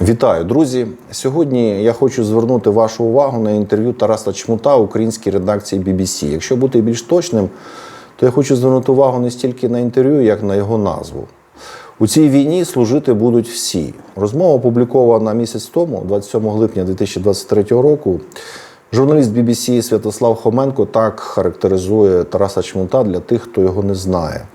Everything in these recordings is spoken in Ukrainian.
Вітаю, друзі! Сьогодні я хочу звернути вашу увагу на інтерв'ю Тараса Чмута українській редакції BBC. Якщо бути більш точним, то я хочу звернути увагу не стільки на інтерв'ю, як на його назву. У цій війні служити будуть всі. Розмова опублікована місяць тому, 27 липня 2023 року. Журналіст BBC Святослав Хоменко так характеризує Тараса Чмута для тих, хто його не знає.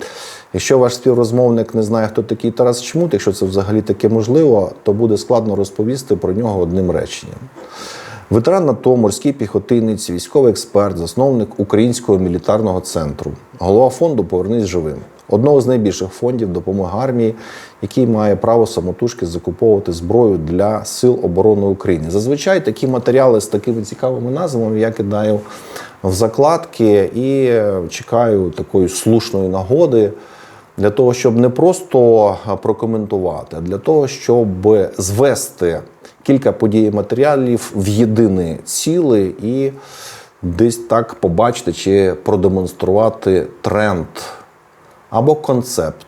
Якщо ваш співрозмовник не знає, хто такий Тарас Чмут, якщо це взагалі таке можливо, то буде складно розповісти про нього одним реченням. Ветеран АТО, морський піхотинець, військовий експерт, засновник Українського мілітарного центру, голова фонду Повернись живим, одного з найбільших фондів допомоги армії, який має право самотужки закуповувати зброю для сил оборони України. Зазвичай такі матеріали з такими цікавими назвами я кидаю в закладки і е, чекаю такої слушної нагоди. Для того, щоб не просто прокоментувати, а для того, щоб звести кілька подій матеріалів в єдине ціле і десь так побачити чи продемонструвати тренд або концепт,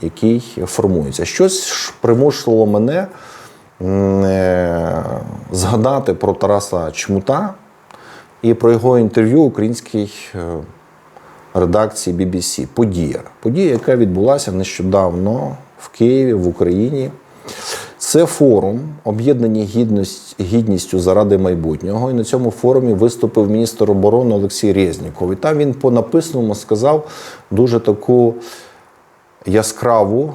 який формується. Щось примусило мене е, згадати про Тараса Чмута і про його інтерв'ю українській е, редакції BBC. Подія. Подія, яка відбулася нещодавно в Києві, в Україні. Це форум, об'єднані гідність, гідністю заради майбутнього. І на цьому форумі виступив міністр оборони Олексій Резніков. І там він по написаному сказав дуже таку яскраву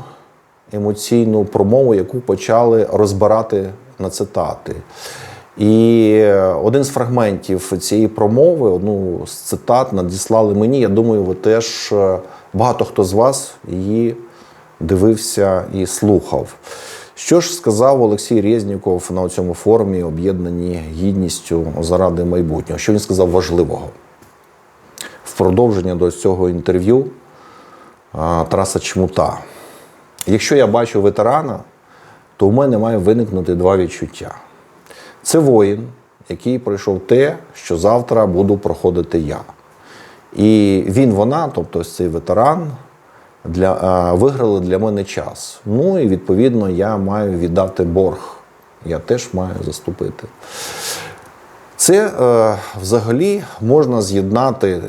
емоційну промову, яку почали розбирати на цитати. І один з фрагментів цієї промови, одну з цитат надіслали мені. Я думаю, ви теж е, багато хто з вас її дивився і слухав. Що ж сказав Олексій Резніков на цьому форумі, об'єднані гідністю заради майбутнього? Що він сказав важливого? В продовження до цього інтерв'ю а, Тараса Чмута. Якщо я бачу ветерана, то у мене має виникнути два відчуття. Це воїн, який пройшов те, що завтра буду проходити я. І він, вона, тобто цей ветеран, для, а, виграли для мене час. Ну і відповідно я маю віддати борг. Я теж маю заступити. Це е, взагалі можна з'єднати е,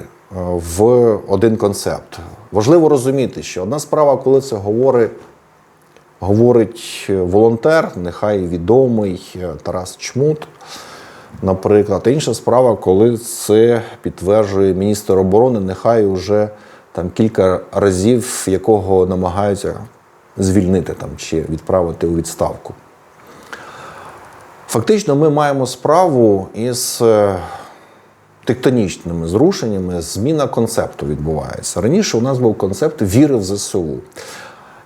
в один концепт. Важливо розуміти, що одна справа, коли це говорить говорить волонтер, нехай відомий е, Тарас Чмут, наприклад. Інша справа, коли це підтверджує міністр оборони, нехай уже там кілька разів якого намагаються звільнити там, чи відправити у відставку. Фактично, ми маємо справу із е, тектонічними зрушеннями, зміна концепту відбувається. Раніше у нас був концепт віри в ЗСУ.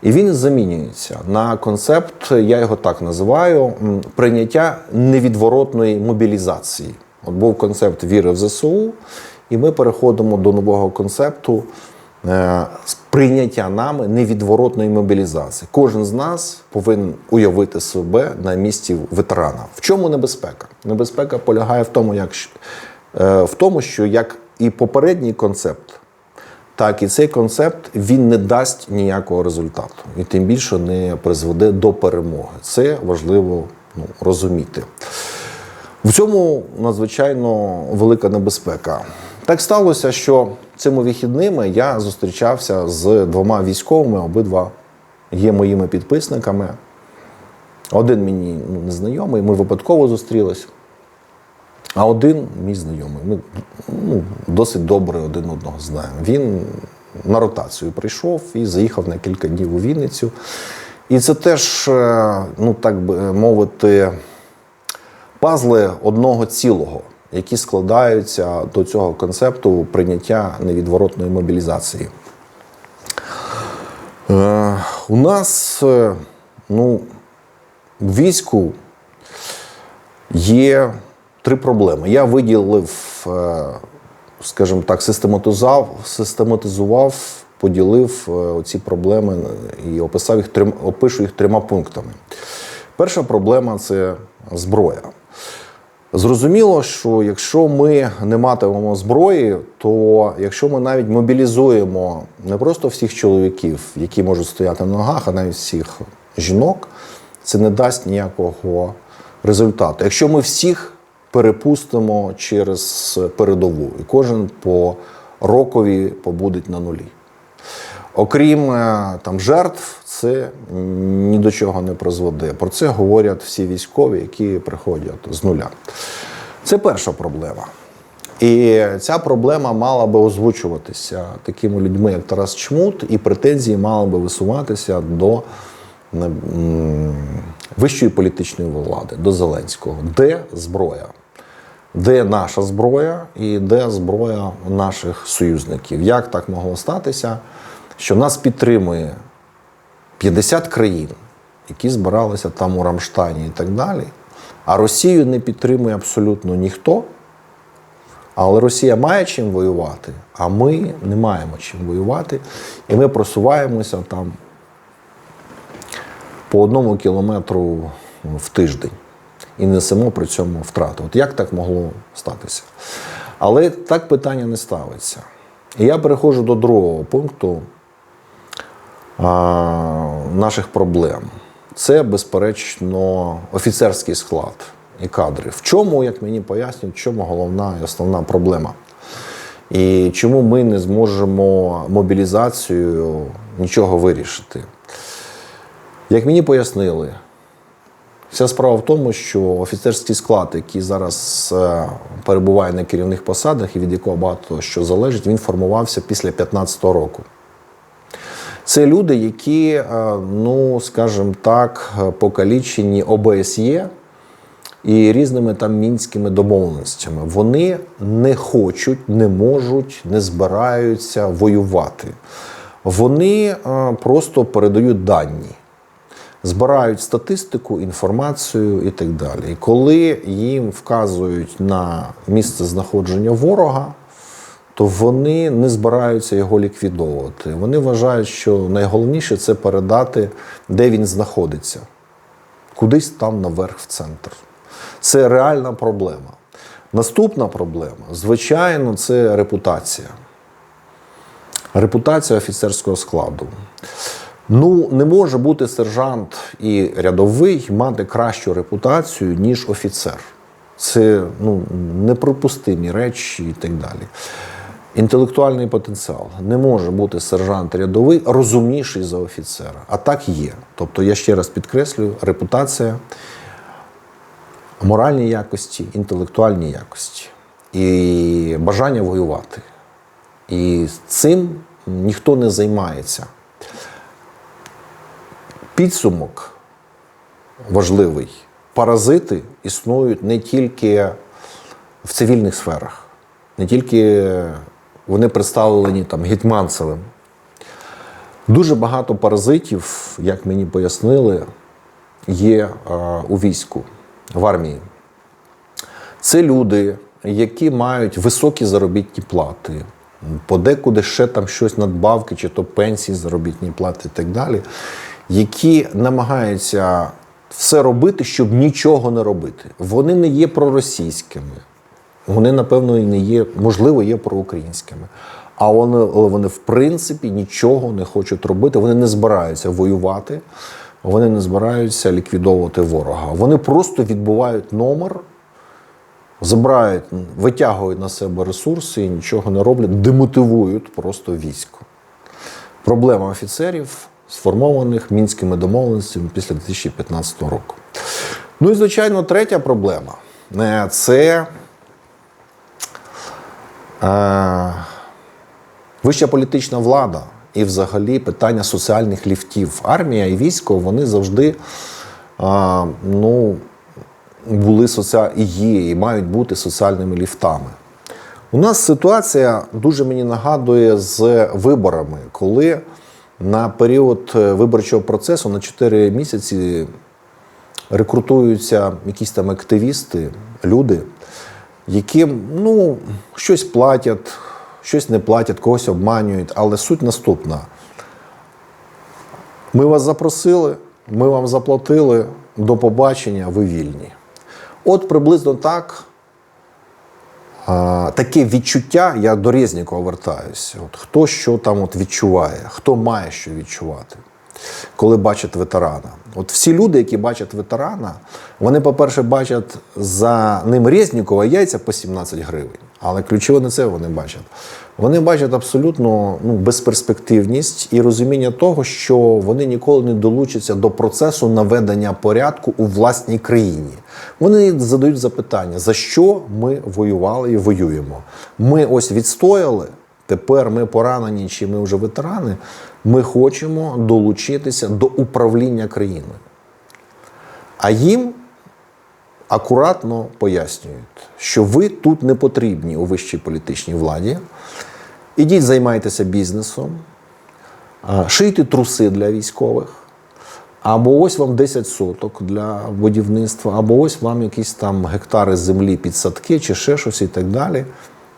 І він замінюється на концепт, я його так називаю, прийняття невідворотної мобілізації. От був концепт віри в ЗСУ, і ми переходимо до нового концепту е, прийняття нами невідворотної мобілізації. Кожен з нас повинен уявити себе на місці ветерана. В чому небезпека? Небезпека полягає в тому, як, е, в тому що як і попередній концепт так і цей концепт він не дасть ніякого результату і тим більше не призведе до перемоги. Це важливо ну, розуміти. В цьому надзвичайно велика небезпека. Так сталося, що цими вихідними я зустрічався з двома військовими, обидва є моїми підписниками. Один мені ну, незнайомий, ми випадково зустрілись. А один мій знайомий. Ми ну, досить добре один одного знаємо. Він на ротацію прийшов і заїхав на кілька днів у Вінницю. І це теж, е, ну так би мовити, пазли одного цілого, які складаються до цього концепту прийняття невідворотної мобілізації. Е, у нас е, ну, в війську є три проблеми. Я виділив, е, скажімо так, систематизував, систематизував поділив е, ці проблеми і описав їх трим, опишу їх трьома пунктами. Перша проблема це зброя. Зрозуміло, що якщо ми не матимемо зброї, то якщо ми навіть мобілізуємо не просто всіх чоловіків, які можуть стояти на ногах, а навіть всіх жінок, це не дасть ніякого результату. Якщо ми всіх перепустимо через передову, і кожен по рокові побудить на нулі. Окрім е, там жертв, це ні до чого не призведе. Про це говорять всі військові, які приходять з нуля. Це перша проблема. І ця проблема мала би озвучуватися такими людьми, як Тарас Чмут, і претензії мали би висуватися до вищої політичної влади, до Зеленського. Де зброя? Де наша зброя і де зброя наших союзників? Як так могло статися, що нас підтримує 50 країн, які збиралися там у Рамштані і так далі, а Росію не підтримує абсолютно ніхто. Але Росія має чим воювати, а ми не маємо чим воювати. І ми просуваємося там по одному кілометру в тиждень і несемо при цьому втрату. От як так могло статися? Але так питання не ставиться. І я переходжу до другого пункту а, наших проблем. Це, безперечно, офіцерський склад і кадри. В чому, як мені пояснюють, в чому головна і основна проблема? І чому ми не зможемо мобілізацією нічого вирішити? Як мені пояснили, вся справа в тому, що офіцерський склад, який зараз е, перебуває на керівних посадах і від якого багато що залежить, він формувався після 2015 року. Це люди, які, е, ну скажімо так, е, покалічені ОБСЄ і різними там мінськими домовленостями. Вони не хочуть, не можуть, не збираються воювати. Вони просто передають дані, збирають статистику, інформацію і так далі. І коли їм вказують на місце знаходження ворога, то вони не збираються його ліквідовувати. Вони вважають, що найголовніше це передати, де він знаходиться, кудись там наверх в центр. Це реальна проблема. Наступна проблема, звичайно, це репутація. Репутація офіцерського складу. Ну, не може бути сержант і рядовий мати кращу репутацію, ніж офіцер. Це ну, неприпустимі речі і так далі. Інтелектуальний потенціал. Не може бути сержант рядовий розумніший за офіцера. А так є. Тобто, я ще раз підкреслюю, репутація, моральні якості, інтелектуальні якості і бажання воювати. І цим ніхто не займається. Підсумок важливий. Паразити існують не тільки в цивільних сферах, не тільки вони представлені там гетьманцевим. Дуже багато паразитів, як мені пояснили, є е, у війську, в армії. Це люди, які мають високі заробітні плати, подекуди ще там щось надбавки, чи то пенсії, заробітні плати і так далі, які намагаються все робити, щоб нічого не робити. Вони не є проросійськими. Вони, напевно, і не є, можливо, є проукраїнськими. А вони, але вони, в принципі, нічого не хочуть робити. Вони не збираються воювати, вони не збираються ліквідовувати ворога. Вони просто відбувають номер, забирають, витягують на себе ресурси і нічого не роблять, демотивують просто військо. Проблема офіцерів, сформованих мінськими домовленостями після 2015 року. Ну і, звичайно, третя проблема е, це е, вища політична влада і взагалі питання соціальних ліфтів. Армія і військо вони завжди е, ну, були соціа... і є, і мають бути соціальними ліфтами. У нас ситуація дуже мені нагадує з виборами, коли на період е, виборчого процесу на 4 місяці рекрутуються якісь там активісти, люди, яким ну, щось платять, щось не платять, когось обманюють. Але суть наступна: ми вас запросили, ми вам заплатили, до побачення, ви вільні. От приблизно так. Таке відчуття, я до Резнікова вертаюся. От хто що там от відчуває, хто має що відчувати. коли бачать ветерана. От всі люди, які бачать ветерана, вони, по-перше, бачать за ним Резнікова яйця по 17 гривень. Але ключове не це вони бачать. Вони бачать абсолютно ну, безперспективність і розуміння того, що вони ніколи не долучаться до процесу наведення порядку у власній країні. Вони задають запитання, за що ми воювали і воюємо. Ми ось відстояли. Тепер ми поранені, чи ми вже ветерани. Ми хочемо долучитися до управління країною. А їм акуратно пояснюють, що ви тут не потрібні у вищій політичній владі. Ідіть, займайтеся бізнесом, шийте труси для військових. Або ось вам 10 соток для будівництва, або ось вам якісь там гектари землі під садки чи ще щось і так далі.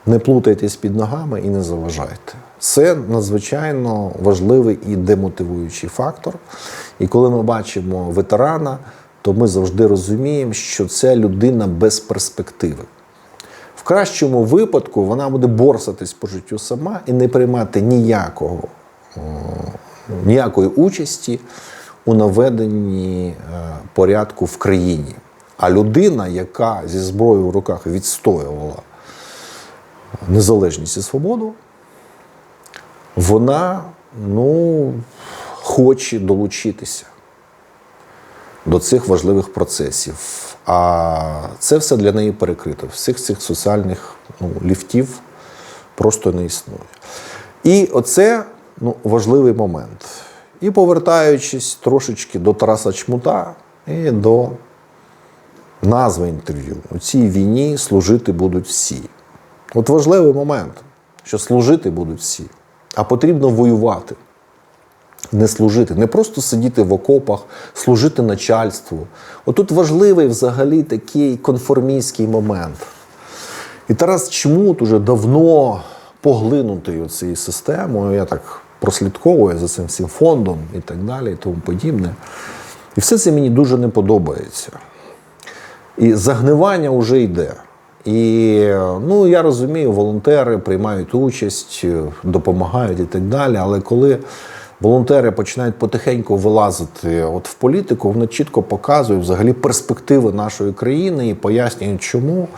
Не плутайтесь під ногами і не заважайте. Це надзвичайно важливий і демотивуючий фактор. І коли ми бачимо ветерана, то ми завжди розуміємо, що це людина без перспективи. В кращому випадку вона буде борсатись по життю сама і не приймати ніякого, ніякої участі у наведенні е, порядку в країні. А людина, яка зі зброєю в руках відстоювала незалежність і свободу, вона ну, хоче долучитися до цих важливих процесів. А це все для неї перекрито. Всіх цих соціальних ну, ліфтів просто не існує. І оце ну, важливий момент. І повертаючись трошечки до Тараса Чмута і до назви інтерв'ю. У цій війні служити будуть всі. От важливий момент, що служити будуть всі, а потрібно воювати не служити, не просто сидіти в окопах, служити начальству. Отут важливий взагалі такий конформістський момент. І Тарас Чмут уже давно поглинутий цією системою. Я так прослідковую за цим всім фондом і так далі, і тому подібне. І все це мені дуже не подобається. І загнивання вже йде. І ну, я розумію, волонтери приймають участь, допомагають і так далі. Але коли волонтери починають потихеньку вилазити от в політику, вони чітко показують взагалі перспективи нашої країни і пояснюють, чому.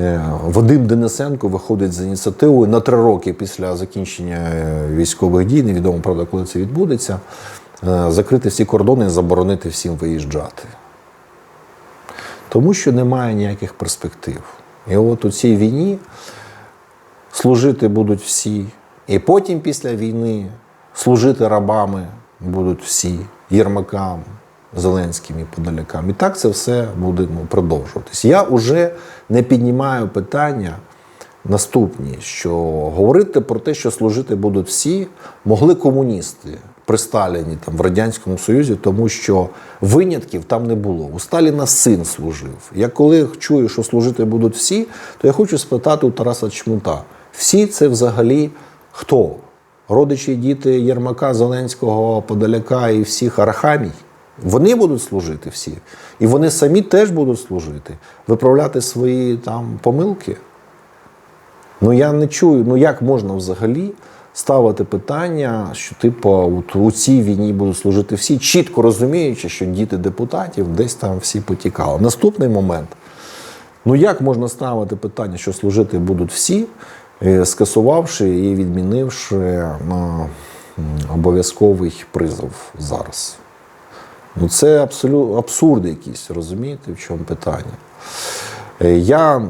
Е, Вадим Денисенко виходить з ініціативою на три роки після закінчення е, військових дій, невідомо правда, коли це відбудеться, е, закрити всі кордони і заборонити всім виїжджати. Тому що немає ніяких перспектив. І от у цій війні служити будуть всі. І потім після війни служити рабами будуть всі, Єрмакам, Зеленським і Подолякам. І так це все буде ну, продовжуватись. Я вже не піднімаю питання наступні, що говорити про те, що служити будуть всі, могли комуністи при Сталіні там, в Радянському Союзі, тому що винятків там не було. У Сталіна син служив. Я коли чую, що служити будуть всі, то я хочу спитати у Тараса Чмута: всі це взагалі хто? Родичі, діти Єрмака, Зеленського, Подоляка і всіх Арахамій. Вони будуть служити всі. І вони самі теж будуть служити, виправляти свої там помилки. Ну я не чую, ну як можна взагалі ставити питання, що типу от у цій війні будуть служити всі, чітко розуміючи, що діти депутатів десь там всі потікали. Наступний момент. Ну як можна ставити питання, що служити будуть всі, скасувавши і відмінивши ну, м, обов'язковий призов зараз? Ну це абсолютно абсурд якийсь, розумієте, в чому питання? Е, Я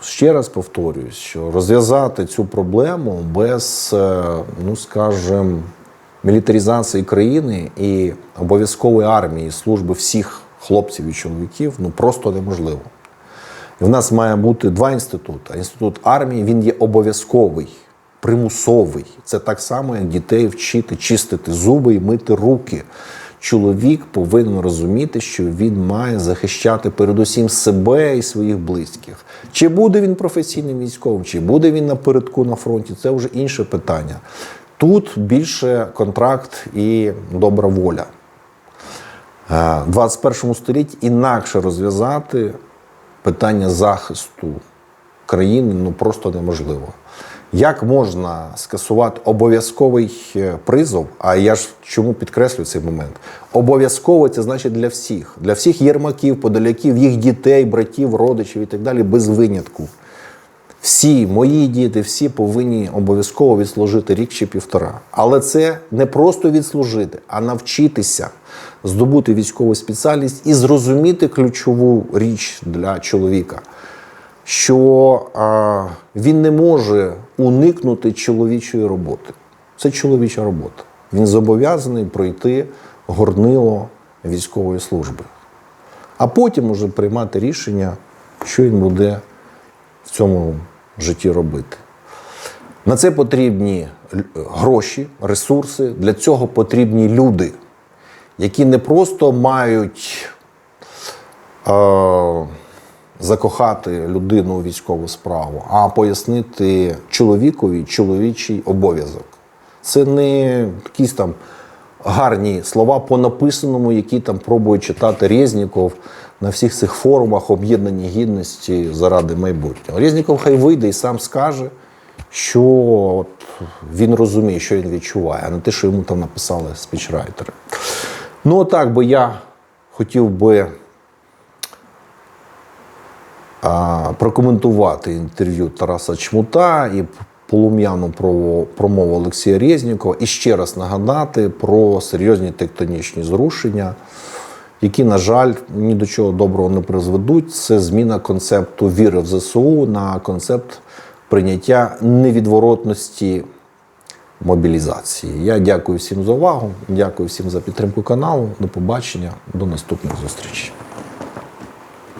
ще раз повторююсь, що розв'язати цю проблему без, е, ну скажімо, мілітаризації країни і обов'язкової армії, служби всіх хлопців і чоловіків ну просто неможливо. В нас має бути два інститути. Інститут армії він є обов'язковий, примусовий. Це так само, як дітей вчити чистити зуби і мити руки. Чоловік повинен розуміти, що він має захищати передусім себе і своїх близьких. Чи буде він професійним військовим, чи буде він напередку на фронті, це вже інше питання. Тут більше контракт і добра воля. Е, В 21 столітті інакше розв'язати питання захисту країни ну просто неможливо. Як можна скасувати обов'язковий е, призов? А я ж чому підкреслюю цей момент? Обов'язково це значить для всіх, для всіх єрмаків, подоляків, їх дітей, братів, родичів і так далі, без винятку. Всі мої діти, всі повинні обов'язково відслужити рік чи півтора. Але це не просто відслужити, а навчитися здобути військову спеціальність і зрозуміти ключову річ для чоловіка, що а, він не може уникнути чоловічої роботи. Це чоловіча робота. Він зобов'язаний пройти горнило військової служби, а потім уже приймати рішення, що він буде в цьому житті робити. На це потрібні гроші, ресурси, для цього потрібні люди, які не просто мають е, закохати людину у військову справу, а пояснити чоловікові чоловічий обов'язок. Це не якісь там гарні слова по написаному, які там пробує читати Резніков на всіх цих форумах об'єднані гідності заради майбутнього. Резніков хай вийде і сам скаже, що от він розуміє, що він відчуває, а не те, що йому там написали спічрайтери. Ну, отак би я хотів би а, прокоментувати інтерв'ю Тараса Чмута і полум'яну промову Олексія Резнікова і ще раз нагадати про серйозні тектонічні зрушення, які, на жаль, ні до чого доброго не призведуть. Це зміна концепту віри в ЗСУ на концепт прийняття невідворотності мобілізації. Я дякую всім за увагу, дякую всім за підтримку каналу. До побачення, до наступних зустрічей.